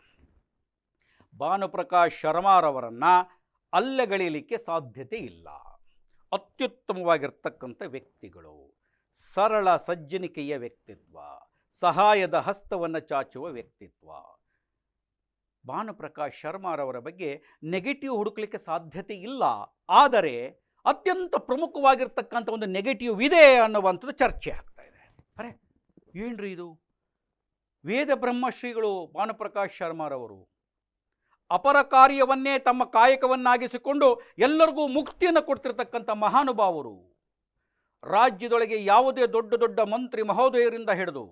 ಭಾನುಪ್ರಕಾಶ್ ಶರ್ಮಾರವರನ್ನು ಅಲ್ಲಗಳೆಯಲಿಕ್ಕೆ ಸಾಧ್ಯತೆ ಇಲ್ಲ. ಅತ್ಯುತ್ತಮವಾಗಿರ್ತಕ್ಕಂಥ ವ್ಯಕ್ತಿಗಳು, ಸರಳ ಸಜ್ಜನಿಕೆಯ ವ್ಯಕ್ತಿತ್ವ, ಸಹಾಯದ ಹಸ್ತವನ್ನು ಚಾಚುವ ವ್ಯಕ್ತಿತ್ವ. ಭಾನುಪ್ರಕಾಶ್ ಶರ್ಮಾರವರ ಬಗ್ಗೆ ನೆಗೆಟಿವ್ ಹುಡುಕ್ಲಿಕ್ಕೆ ಸಾಧ್ಯತೆ ಇಲ್ಲ. ಆದರೆ ಅತ್ಯಂತ ಪ್ರಮುಖವಾಗಿರ್ತಕ್ಕಂಥ ಒಂದು ನೆಗೆಟಿವ್ ಇದೆ ಅನ್ನುವಂಥದ್ದು ಚರ್ಚೆ ಆಗ್ತಾ ಇದೆ. ಅರೆ, ಏನ್ರಿ ಇದು? ವೇದ ಬ್ರಹ್ಮಶ್ರೀಗಳು ಭಾನುಪ್ರಕಾಶ್ ಶರ್ಮಾರವರು ಅಪರ ಕಾರ್ಯವನ್ನೇ ತಮ್ಮ ಕಾಯಕವನ್ನಾಗಿಸಿಕೊಂಡು ಎಲ್ಲರಿಗೂ ಮುಕ್ತಿಯನ್ನು ಕೊಡ್ತಿರ್ತಕ್ಕಂಥ ಮಹಾನುಭಾವರು. ರಾಜ್ಯದೊಳಗೆ ಯಾವುದೇ ದೊಡ್ಡ ದೊಡ್ಡ ಮಂತ್ರಿ ಮಹೋದಯರಿಂದ ಹಿಡಿದು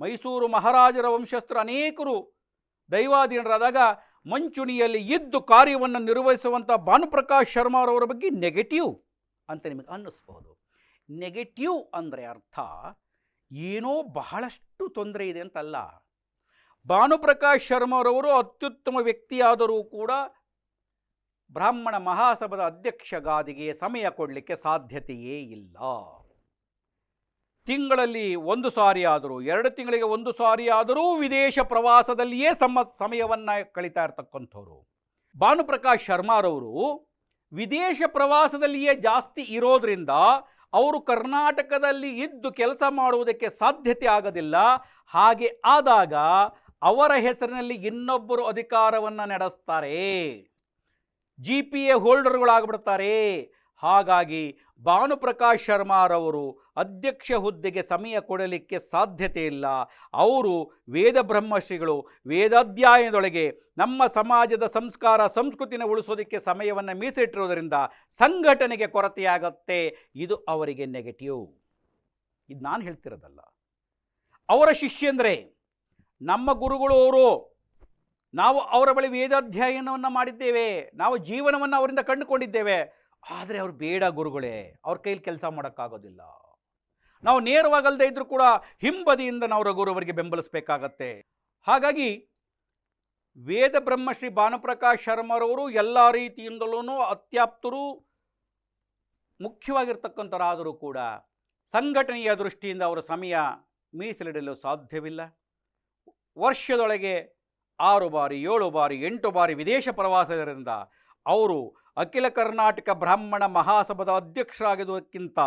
ಮೈಸೂರು ಮಹಾರಾಜರ ವಂಶಸ್ಥರ ಅನೇಕರು ದೈವಾಧೀನರಾದಾಗ ಮಂಚುಣಿಯಲ್ಲಿ ಇದ್ದು ಕಾರ್ಯವನ್ನು ನಿರ್ವಹಿಸುವಂಥ ಭಾನುಪ್ರಕಾಶ್ ಶರ್ಮಾರವರ ಬಗ್ಗೆ ನೆಗೆಟಿವ್ ಅಂತ ನಿಮಗೆ ಅನ್ನಿಸ್ಬೋದು. ನೆಗೆಟಿವ್ ಅಂದರೆ ಅರ್ಥ ಏನೋ ಬಹಳಷ್ಟು ತೊಂದರೆ ಇದೆ ಅಂತಲ್ಲ. ಭಾನುಪ್ರಕಾಶ್ ಶರ್ಮರವರು ಅತ್ಯುತ್ತಮ ವ್ಯಕ್ತಿಯಾದರೂ ಕೂಡ ಬ್ರಾಹ್ಮಣ ಮಹಾಸಭದ ಅಧ್ಯಕ್ಷ ಗಾದಿಗೆ ಸಮಯ ಕೊಡಲಿಕ್ಕೆ ಸಾಧ್ಯತೆಯೇ ಇಲ್ಲ. ತಿಂಗಳಲ್ಲಿ ಒಂದು ಸಾರಿ ಆದರೂ, ಎರಡು ತಿಂಗಳಿಗೆ ಒಂದು ಸಾರಿ ಆದರೂ ವಿದೇಶ ಪ್ರವಾಸದಲ್ಲಿಯೇ ಸಮ, ಸಮಯವನ್ನು ಕಳೀತಾ ಇರ್ತಕ್ಕಂಥವ್ರು. ಭಾನುಪ್ರಕಾಶ್ ಶರ್ಮಾರವರು ವಿದೇಶ ಪ್ರವಾಸದಲ್ಲಿಯೇ ಜಾಸ್ತಿ ಇರೋದ್ರಿಂದ ಅವರು ಕರ್ನಾಟಕದಲ್ಲಿ ಇದ್ದು ಕೆಲಸ ಮಾಡುವುದಕ್ಕೆ ಸಾಧ್ಯತೆ ಆಗೋದಿಲ್ಲ. ಹಾಗೆ ಆದಾಗ ಅವರ ಹೆಸರಿನಲ್ಲಿ ಇನ್ನೊಬ್ಬರು ಅಧಿಕಾರವನ್ನು ನಡೆಸ್ತಾರೆ. ಜಿ ಪಿ ಎ ಹೋಲ್ಡರ್ಗಳಾಗ್ಬಿಡ್ತಾರೆ. ಹಾಗಾಗಿ ಭಾನುಪ್ರಕಾಶ್ ಶರ್ಮಾರವರು ಅಧ್ಯಕ್ಷ ಹುದ್ದೆಗೆ ಸಮಯ ಕೊಡಲಿಕ್ಕೆ ಸಾಧ್ಯತೆ ಇಲ್ಲ. ಅವರು ವೇದ ಬ್ರಹ್ಮಶ್ರೀಗಳು, ವೇದಾಧ್ಯಯನದೊಳಗೆ ನಮ್ಮ ಸಮಾಜದ ಸಂಸ್ಕಾರ, ಸಂಸ್ಕೃತಿನ ಉಳಿಸೋದಕ್ಕೆ ಸಮಯವನ್ನು ಮೀಸಲಿಟ್ಟಿರೋದರಿಂದ ಸಂಘಟನೆಗೆ ಕೊರತೆಯಾಗತ್ತೆ. ಇದು ಅವರಿಗೆ ನೆಗೆಟಿವ್ ಇದು ನಾನು ಹೇಳ್ತಿರೋದಲ್ಲ. ಅವರ ಶಿಷ್ಯಂದ್ರೆ ನಮ್ಮ ಗುರುಗಳು ಅವರು, ನಾವು ಅವರ ಬಳಿ ವೇದಾಧ್ಯಯನವನ್ನು ಮಾಡಿದ್ದೇವೆ, ನಾವು ಜೀವನವನ್ನು ಅವರಿಂದ ಕಂಡುಕೊಂಡಿದ್ದೇವೆ. ಆದರೆ ಅವ್ರು ಬೇಡ ಗುರುಗಳೇ, ಅವ್ರ ಕೈಲಿ ಕೆಲಸ ಮಾಡೋಕ್ಕಾಗೋದಿಲ್ಲ. ನಾವು ನೇರವಾಗಲ್ಲದೆ ಇದ್ರೂ ಕೂಡ ಹಿಂಬದಿಯಿಂದ ನಾವು ರಘುರವರಿಗೆ ಬೆಂಬಲಿಸಬೇಕಾಗತ್ತೆ. ಹಾಗಾಗಿ ವೇದ ಬ್ರಹ್ಮಶ್ರೀ ಭಾನುಪ್ರಕಾಶ್ ಶರ್ಮರವರು ಎಲ್ಲ ರೀತಿಯಿಂದಲೂ ಅತ್ಯಾಪ್ತರು, ಮುಖ್ಯವಾಗಿರ್ತಕ್ಕಂಥರಾದರೂ ಕೂಡ ಸಂಘಟನೆಯ ದೃಷ್ಟಿಯಿಂದ ಅವರ ಸಮಯ ಮೀಸಲಿಡಲು ಸಾಧ್ಯವಿಲ್ಲ. ವರ್ಷದೊಳಗೆ ಆರು ಬಾರಿ, ಏಳು ಬಾರಿ, ಎಂಟು ಬಾರಿ ವಿದೇಶ ಪ್ರವಾಸದಿಂದ ಅವರು ಅಖಿಲ ಕರ್ನಾಟಕ ಬ್ರಾಹ್ಮಣ ಮಹಾಸಭಾದ ಅಧ್ಯಕ್ಷರಾಗಿರುವುದಕ್ಕಿಂತ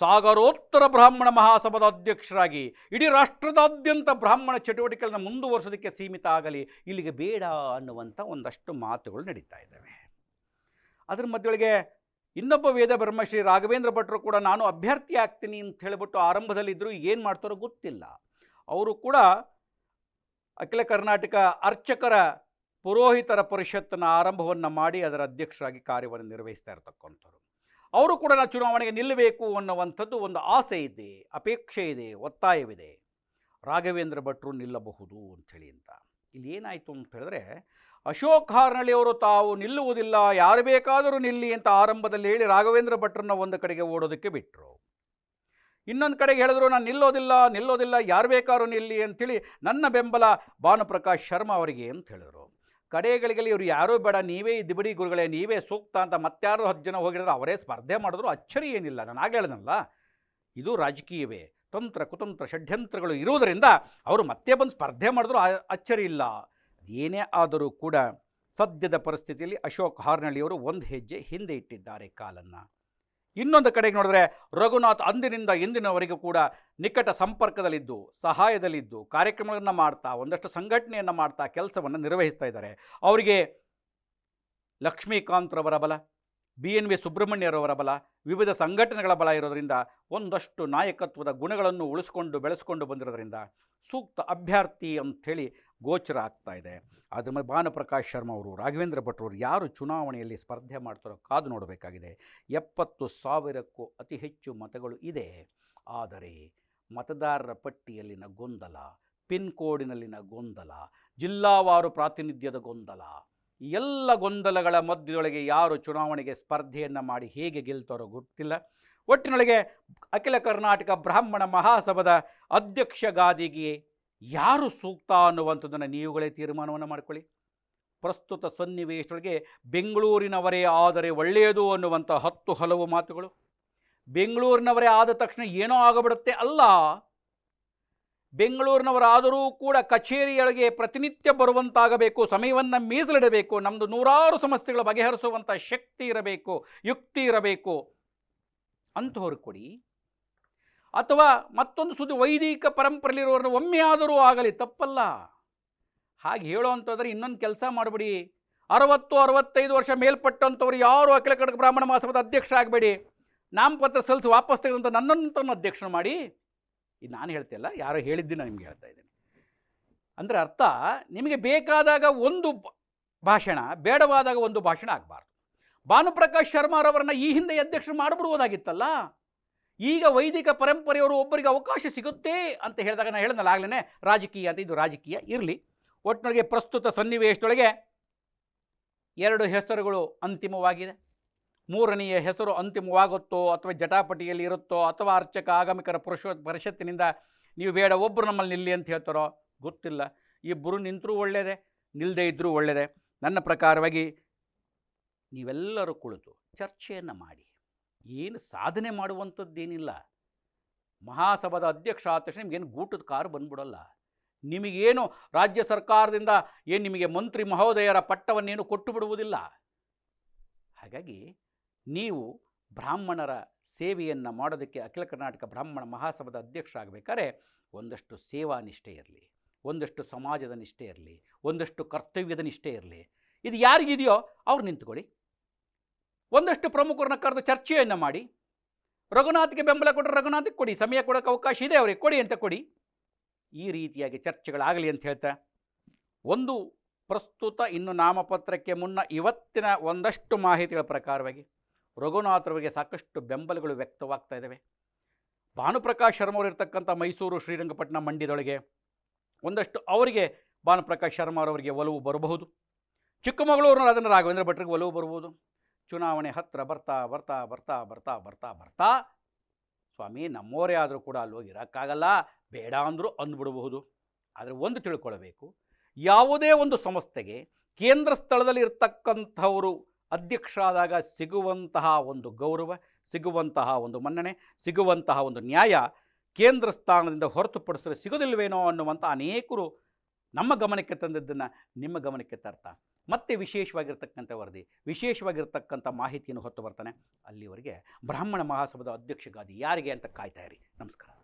ಸಾಗರೋತ್ತರ ಬ್ರಾಹ್ಮಣ ಮಹಾಸಭಾದ ಅಧ್ಯಕ್ಷರಾಗಿ ಇಡೀ ರಾಷ್ಟ್ರದಾದ್ಯಂತ ಬ್ರಾಹ್ಮಣ ಚಟುವಟಿಕೆಗಳನ್ನು ಮುಂದುವರಿಸೋದಕ್ಕೆ ಸೀಮಿತ ಆಗಲಿ, ಇಲ್ಲಿಗೆ ಬೇಡ ಅನ್ನುವಂಥ ಒಂದಷ್ಟು ಮಾತುಗಳು ನಡೀತಾ ಇದ್ದಾವೆ. ಅದರ ಮಧ್ಯೊಳಗೆ ಇನ್ನೊಬ್ಬ ವೇದ ಬ್ರಹ್ಮಶ್ರೀ ರಾಘವೇಂದ್ರ ಭಟ್ರು ಕೂಡ ನಾನು ಅಭ್ಯರ್ಥಿ ಆಗ್ತೀನಿ ಅಂತ ಹೇಳಿಬಿಟ್ಟು ಆರಂಭದಲ್ಲಿದ್ದರೂ ಏನು ಮಾಡ್ತಾರೋ ಗೊತ್ತಿಲ್ಲ. ಅವರು ಕೂಡ ಅಖಿಲ ಕರ್ನಾಟಕ ಅರ್ಚಕರ ಪುರೋಹಿತರ ಪರಿಷತ್ತನ್ನು ಆರಂಭವನ್ನು ಮಾಡಿ ಅದರ ಅಧ್ಯಕ್ಷರಾಗಿ ಕಾರ್ಯವನ್ನು ನಿರ್ವಹಿಸ್ತಾ ಇರತಕ್ಕಂಥವ್ರು. ಅವರು ಕೂಡ ನಾನು ಚುನಾವಣೆಗೆ ನಿಲ್ಲಬೇಕು ಅನ್ನುವಂಥದ್ದು ಒಂದು ಆಸೆ ಇದೆ, ಅಪೇಕ್ಷೆ ಇದೆ, ಒತ್ತಾಯವಿದೆ. ರಾಘವೇಂದ್ರ ಭಟ್ರು ನಿಲ್ಲಬಹುದು ಅಂಥೇಳಿ ಅಂತ. ಇಲ್ಲಿ ಏನಾಯಿತು ಅಂತ ಹೇಳಿದ್ರೆ, ಅಶೋಕ್ ಅವರು ತಾವು ನಿಲ್ಲುವುದಿಲ್ಲ, ಯಾರು ಬೇಕಾದರೂ ನಿಲ್ಲಿ ಅಂತ ಆರಂಭದಲ್ಲಿ ಹೇಳಿ ರಾಘವೇಂದ್ರ ಭಟ್ರನ್ನ ಒಂದು ಕಡೆಗೆ ಓಡೋದಕ್ಕೆ ಬಿಟ್ಟರು ಇನ್ನೊಂದು ಕಡೆಗೆ ಹೇಳಿದ್ರು, ನಾನು ನಿಲ್ಲೋದಿಲ್ಲ ನಿಲ್ಲೋದಿಲ್ಲ, ಯಾರು ಬೇಕಾದ್ರೂ ನಿಲ್ಲಿ ಅಂಥೇಳಿ ನನ್ನ ಬೆಂಬಲ ಭಾನುಪ್ರಕಾಶ್ ಶರ್ಮಾ ಅವರಿಗೆ ಅಂತ ಹೇಳಿದರು. ಕಡೆಗಳಿಗೆ ಇವರು ಯಾರೂ ಬೇಡ, ನೀವೇ ಈ ಬಿಡಿ ಗುರುಗಳೇ, ನೀವೇ ಸೂಕ್ತ ಅಂತ ಮತ್ತಾರು ಹತ್ತು ಜನ ಹೋಗಿದ್ರೆ ಅವರೇ ಸ್ಪರ್ಧೆ ಮಾಡಿದ್ರು, ಅಚ್ಚರಿ ಏನಿಲ್ಲ. ನಾನು ಆಗ ಹೇಳ್ದನಲ್ಲ, ಇದು ರಾಜಕೀಯವೇ, ತಂತ್ರ, ಕುತಂತ್ರ, ಷಡ್ಯಂತ್ರಗಳು ಇರುವುದರಿಂದ ಅವರು ಮತ್ತೆ ಬಂದು ಸ್ಪರ್ಧೆ ಮಾಡಿದ್ರು ಅಚ್ಚರಿ ಇಲ್ಲ. ಏನೇ ಆದರೂ ಕೂಡ ಸದ್ಯದ ಪರಿಸ್ಥಿತಿಯಲ್ಲಿ ಅಶೋಕ್ ಹಾರ್ನಳ್ಳಿಯವರು ಒಂದು ಹೆಜ್ಜೆ ಹಿಂದೆ ಇಟ್ಟಿದ್ದಾರೆ ಕಾಲನ್ನು. ಇನ್ನೊಂದು ಕಡೆಗೆ ನೋಡಿದ್ರೆ ರಘುನಾಥ್ ಅಂದಿನಿಂದ ಇಂದಿನವರೆಗೂ ಕೂಡ ನಿಕಟ ಸಂಪರ್ಕದಲ್ಲಿದ್ದು, ಸಹಾಯದಲ್ಲಿದ್ದು, ಕಾರ್ಯಕ್ರಮಗಳನ್ನು ಮಾಡ್ತಾ, ಒಂದಷ್ಟು ಸಂಘಟನೆಯನ್ನು ಮಾಡ್ತಾ, ಕೆಲಸವನ್ನು ನಿರ್ವಹಿಸ್ತಾ ಇದ್ದಾರೆ. ಅವರಿಗೆ ಲಕ್ಷ್ಮೀಕಾಂತ್ರವರ ಬಲ. ಬಿ ಎನ್ ವಿ ಸುಬ್ರಹ್ಮಣ್ಯರವರ ಬಲ, ವಿವಿಧ ಸಂಘಟನೆಗಳ ಬಲ ಇರೋದರಿಂದ ಒಂದಷ್ಟು ನಾಯಕತ್ವದ ಗುಣಗಳನ್ನು ಉಳಿಸ್ಕೊಂಡು ಬೆಳೆಸ್ಕೊಂಡು ಬಂದಿರೋದ್ರಿಂದ ಸೂಕ್ತ ಅಭ್ಯರ್ಥಿ ಅಂಥೇಳಿ ಗೋಚರ ಆಗ್ತಾ ಇದೆ. ಅದ್ರ ಮೇಲೆ ಭಾನುಪ್ರಕಾಶ್ ಶರ್ಮಾ ಅವರು, ರಾಘವೇಂದ್ರ ಭಟ್ರು ಅವರು ಯಾರು ಚುನಾವಣೆಯಲ್ಲಿ ಸ್ಪರ್ಧೆ ಮಾಡ್ತಾರೋ ಕಾದು ನೋಡಬೇಕಾಗಿದೆ. ಎಪ್ಪತ್ತು ಸಾವಿರಕ್ಕೂ ಅತಿ ಹೆಚ್ಚು ಮತಗಳು ಇದೆ. ಆದರೆ ಮತದಾರರ ಪಟ್ಟಿಯಲ್ಲಿನ ಗೊಂದಲ ಪಿನ್ ಕೋಡಿನಲ್ಲಿನ ಗೊಂದಲ, ಜಿಲ್ಲಾವಾರು ಪ್ರಾತಿನಿಧ್ಯದ ಗೊಂದಲ ಎಲ್ಲ ಗೊಂದಲಗಳ ಮಧ್ಯದೊಳಗೆ ಯಾರು ಚುನಾವಣೆಗೆ ಸ್ಪರ್ಧೆಯನ್ನು ಮಾಡಿ ಹೇಗೆ ಗೆಲ್ತಾರೋ ಗೊತ್ತಿಲ್ಲ. ಒಟ್ಟಿನೊಳಗೆ ಅಖಿಲ ಕರ್ನಾಟಕ ಬ್ರಾಹ್ಮಣ ಮಹಾಸಭದ ಅಧ್ಯಕ್ಷ ಗಾದಿಗೆ ಯಾರು ಸೂಕ್ತ ಅನ್ನುವಂಥದ್ದನ್ನು ನೀವುಗಳೇ ತೀರ್ಮಾನವನ್ನು ಮಾಡ್ಕೊಳ್ಳಿ. ಪ್ರಸ್ತುತ ಸನ್ನಿವೇಶದೊಳಗೆ ಬೆಂಗಳೂರಿನವರೇ ಆದರೆ ಒಳ್ಳೆಯದು ಅನ್ನುವಂಥ ಹತ್ತು ಹಲವು ಮಾತುಗಳು. ಬೆಂಗಳೂರಿನವರೇ ಆದ ತಕ್ಷಣ ಏನೋ ಆಗಬಿಡುತ್ತೆ ಅಲ್ಲ. ಬೆಂಗಳೂರಿನವರಾದರೂ ಕೂಡ ಕಚೇರಿಯೊಳಗೆ ಪ್ರತಿನಿತ್ಯ ಬರುವಂತಾಗಬೇಕು, ಸಮಯವನ್ನು ಮೀಸಲಿಡಬೇಕು ನಮ್ಮದು ನೂರಾರು ಸಮಸ್ಯೆಗಳು ಬಗೆಹರಿಸುವಂಥ ಶಕ್ತಿ ಇರಬೇಕು, ಯುಕ್ತಿ ಇರಬೇಕು ಅಂಥವ್ರು ಕೊಡಿ. ಅಥವಾ ಮತ್ತೊಂದು ಸುದ್ದಿ, ವೈದಿಕ ಪರಂಪರೆಯಲ್ಲಿರೋರನ್ನ ಒಮ್ಮೆ ಆಗಲಿ, ತಪ್ಪಲ್ಲ. ಹಾಗೆ ಹೇಳೋವಂಥದ್ರೆ ಇನ್ನೊಂದು ಕೆಲಸ ಮಾಡಿಬಿಡಿ. ಅರವತ್ತು, ಅರವತ್ತೈದು ವರ್ಷ ಮೇಲ್ಪಟ್ಟಂಥವ್ರು ಯಾರು ಅಖಿಲ ಕರ್ನಾಟಕ ಬ್ರಾಹ್ಮಣ ಮಹಾಸಭಾದ ಅಧ್ಯಕ್ಷ ಆಗಬೇಡಿ ನಾಮಪತ್ರ ಸಲ್ಲಿಸಿ ವಾಪಸ್ ತೆಗೆದಂಥ ನನ್ನಂತನ್ನು ಅಧ್ಯಕ್ಷನ ಮಾಡಿ. ಇದು ನಾನು ಹೇಳ್ತಿಲ್ಲ ಯಾರೋ ಹೇಳಿದ್ದು ನಾನು ನಿಮ್ಗೆ ಹೇಳ್ತಾ ಇದ್ದೀನಿ. ಅಂದರೆ ಅರ್ಥ, ನಿಮಗೆ ಬೇಕಾದಾಗ ಒಂದು ಭಾಷಣ, ಬೇಡವಾದಾಗ ಒಂದು ಭಾಷಣ ಆಗಬಾರ್ದು. ಭಾನುಪ್ರಕಾಶ್ ಶರ್ಮಾರವರನ್ನ ಈ ಹಿಂದೆ ಅಧ್ಯಕ್ಷರು ಮಾಡಿಬಿಡುವುದಾಗಿತ್ತಲ್ಲ, ಈಗ ವೈದಿಕ ಪರಂಪರೆಯವರು ಒಬ್ಬರಿಗೆ ಅವಕಾಶ ಸಿಗುತ್ತೆ ಅಂತ ಹೇಳಿದಾಗ ನಾನು ಹೇಳಿದ್ನಲ್ಲ ಆಗ್ಲೇ ರಾಜಕೀಯ ಅಂತ, ಇದು ರಾಜಕೀಯ ಇರಲಿ. ಒಟ್ಟಿನೊಳಗೆ ಪ್ರಸ್ತುತ ಸನ್ನಿವೇಶದೊಳಗೆ ಎರಡು ಹೆಸರುಗಳು ಅಂತಿಮವಾಗಿದೆ. ಮೂರನೆಯ ಹೆಸರು ಅಂತಿಮವಾಗುತ್ತೋ ಅಥವಾ ಜಟಾಪಟಿಯಲ್ಲಿ ಇರುತ್ತೋ ಅಥವಾ ಅರ್ಚಕ ಆಗಮಿಕರ ಪುರುಷ ಪರಿಷತ್ತಿನಿಂದ ನೀವು ಬೇಡ ಒಬ್ಬರು ನಮ್ಮಲ್ಲಿ ನಿಲ್ಲಿ ಅಂತ ಹೇಳ್ತಾರೋ? ಗೊತ್ತಿಲ್ಲ. ಇಬ್ಬರು ನಿಂತರೂ ಒಳ್ಳೆಯದೇ ನಿಲ್ಲದೇ ಇದ್ದರೂ ಒಳ್ಳೆಯದೇ ನನ್ನ ಪ್ರಕಾರವಾಗಿ ನೀವೆಲ್ಲರೂ ಕುಳಿತು ಚರ್ಚೆಯನ್ನು ಮಾಡಿ. ಏನು ಸಾಧನೆ ಮಾಡುವಂಥದ್ದೇನಿಲ್ಲ. ಮಹಾಸಭಾದ ಅಧ್ಯಕ್ಷ ಆದ ತಕ್ಷಣ ನಿಮಗೇನು ಗೂಟದ ಕಾರು ಬಂದ್ಬಿಡೋಲ್ಲ. ನಿಮಗೇನು ರಾಜ್ಯ ಸರ್ಕಾರದಿಂದ ಏನು ನಿಮಗೆ ಮಂತ್ರಿ ಮಹೋದಯರ ಪಟ್ಟವನ್ನೇನು ಕೊಟ್ಟು ಬಿಡುವುದಿಲ್ಲ. ಹಾಗಾಗಿ ನೀವು ಬ್ರಾಹ್ಮಣರ ಸೇವೆಯನ್ನು ಮಾಡೋದಕ್ಕೆ ಅಖಿಲ ಕರ್ನಾಟಕ ಬ್ರಾಹ್ಮಣ ಮಹಾಸಭಾದ ಅಧ್ಯಕ್ಷ ಆಗಬೇಕಾದ್ರೆ ಒಂದಷ್ಟು ಸೇವಾ ನಿಷ್ಠೆ ಇರಲಿ, ಒಂದಷ್ಟು ಸಮಾಜದ ನಿಷ್ಠೆ ಇರಲಿ, ಒಂದಷ್ಟು ಕರ್ತವ್ಯದ ನಿಷ್ಠೆ ಇರಲಿ. ಇದು ಯಾರಿಗಿದೆಯೋ ಅವ್ರು ನಿಂತ್ಕೊಳ್ಳಿ. ಒಂದಷ್ಟು ಪ್ರಮುಖರನ್ನ ಕರೆದು ಚರ್ಚೆಯನ್ನು ಮಾಡಿ. ರಘುನಾಥ್ಗೆ ಬೆಂಬಲ ಕೊಟ್ಟರೆ ರಘುನಾಥ್ಗೆ ಕೊಡಿ, ಸಮಯ ಕೊಡೋಕೆ ಅವಕಾಶ ಇದೆ ಅವರಿಗೆ, ಕೊಡಿ ಅಂತ ಕೊಡಿ. ಈ ರೀತಿಯಾಗಿ ಚರ್ಚೆಗಳಾಗಲಿ ಅಂತ ಹೇಳ್ತಾ, ಒಂದು ಪ್ರಸ್ತುತ ಇನ್ನು ನಾಮಪತ್ರಕ್ಕೆ ಮುನ್ನ ಇವತ್ತಿನ ಒಂದಷ್ಟು ಮಾಹಿತಿಗಳ ಪ್ರಕಾರವಾಗಿ ರಘುನಾಥರವರಿಗೆ ಸಾಕಷ್ಟು ಬೆಂಬಲಗಳು ವ್ಯಕ್ತವಾಗ್ತಾ ಇದ್ದಾವೆ. ಭಾನುಪ್ರಕಾಶ್ ಶರ್ಮ ಅವರು ಇರ್ತಕ್ಕಂಥ ಮೈಸೂರು ಶ್ರೀರಂಗಪಟ್ಟಣ ಮಂಡ್ಯದೊಳಗೆ ಒಂದಷ್ಟು ಅವರಿಗೆ ಭಾನುಪ್ರಕಾಶ್ ಶರ್ಮಾರವರಿಗೆ ಒಲವು ಬರಬಹುದು. ಚಿಕ್ಕಮಗಳೂರಿನ ಅದನ್ನು ರಾಘವೇಂದ್ರ ಭಟ್ರಿಗೆ ಒಲವು ಬರ್ಬೋದು ಚುನಾವಣೆ ಹತ್ತಿರ ಬರ್ತಾ ಬರ್ತಾ ಬರ್ತಾ ಬರ್ತಾ ಬರ್ತಾ ಬರ್ತಾ ಸ್ವಾಮಿ ನಮ್ಮವರೇ ಆದರೂ ಕೂಡ ಅಲ್ಲಿ ಹೋಗಿ ಇರೋಕ್ಕಾಗಲ್ಲ, ಬೇಡ ಅಂದರೂ ಅಂದ್ಬಿಡಬಹುದು. ಆದರೆ ಒಂದು ತಿಳ್ಕೊಳ್ಬೇಕು, ಯಾವುದೇ ಒಂದು ಸಂಸ್ಥೆಗೆ ಕೇಂದ್ರ ಸ್ಥಳದಲ್ಲಿ ಇರ್ತಕ್ಕಂಥವರು ಅಧ್ಯಕ್ಷರಾದಾಗ ಸಿಗುವಂತಹ ಒಂದು ಗೌರವ, ಸಿಗುವಂತಹ ಒಂದು ಮನ್ನಣೆ, ಸಿಗುವಂತಹ ಒಂದು ನ್ಯಾಯ ಕೇಂದ್ರ ಸ್ಥಾನದಿಂದ ಹೊರತುಪಡಿಸಿದ್ರೆ ಸಿಗೋದಿಲ್ವೇನೋ ಅನ್ನುವಂಥ ಅನೇಕರು ನಮ್ಮ ಗಮನಕ್ಕೆ ತಂದದ್ದನ್ನು ನಿಮ್ಮ ಗಮನಕ್ಕೆ ತರ್ತಾ. ಮತ್ತೆ ವಿಶೇಷವಾಗಿರ್ತಕ್ಕಂಥ ವರದಿ, ವಿಶೇಷವಾಗಿರ್ತಕ್ಕಂಥ ಮಾಹಿತಿಯನ್ನು ಹೊತ್ತು ಬರ್ತಾನೆ. ಅಲ್ಲಿವರೆಗೆ ಬ್ರಾಹ್ಮಣ ಮಹಾಸಭಾದ ಅಧ್ಯಕ್ಷಗಾದಿ ಯಾರಿಗೆ ಅಂತ ಕಾಯ್ತಾ ಇರಿ. ನಮಸ್ಕಾರ.